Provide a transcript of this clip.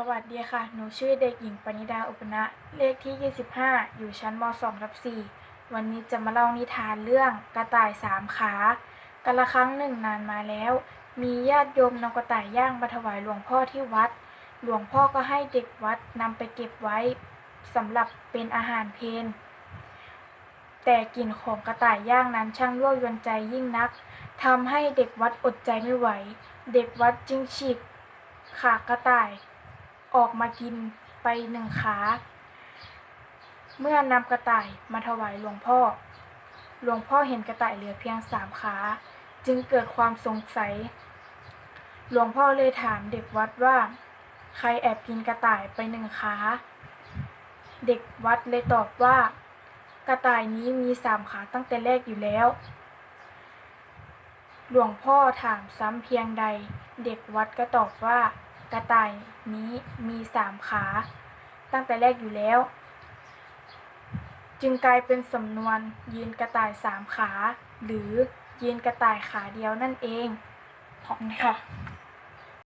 สวัสดีค่ะ หนูชื่อเด็กหญิงปณิดาอุปนะ เลขที่ 25 อยู่ชั้นม 2 ทับ4วันนี้จะมาเล่านิทานเรื่องกระต่ายสามขากันละครั้งหนึ่งนานมาแล้ว มีญาติโยมนำกระต่ายย่างมาถวายหลวงพ่อที่วัด หลวงพ่อก็ให้เด็กวัดนำไปเก็บไว้สำหรับเป็นอาหารเพลแต่กลิ่นของกระต่ายย่างนั้นช่างยั่วยวนใจยิ่งนักทำให้เด็กวัดอดใจไม่ไหว เด็กวัดจึงฉีกขากระต่าย ออกมากินไปหนึ่งขา เมื่อนำกระต่ายมาถวายหลวงพ่อ หลวงพ่อเห็นกระต่ายเหลือเพียงสามขา จึงเกิดความสงสัย หลวงพ่อเลยถามเด็กวัดว่า ใครแอบกินกระต่ายไปหนึ่งขา เด็กวัดเลยตอบว่า กระต่ายนี้มีสามขาตั้งแต่แรกอยู่แล้ว หลวงพ่อถามซ้ำเพียงใด เด็กวัดก็ตอบว่า ระต่ายนี้มีสามขา ตั้งแต่แรกอยู่แล้ว จึงกลายเป็นสำนวนยืนกระต่ายสามขา หรือยืนกระต่ายขาเดียวนั่นเองขอบคุณค่ะ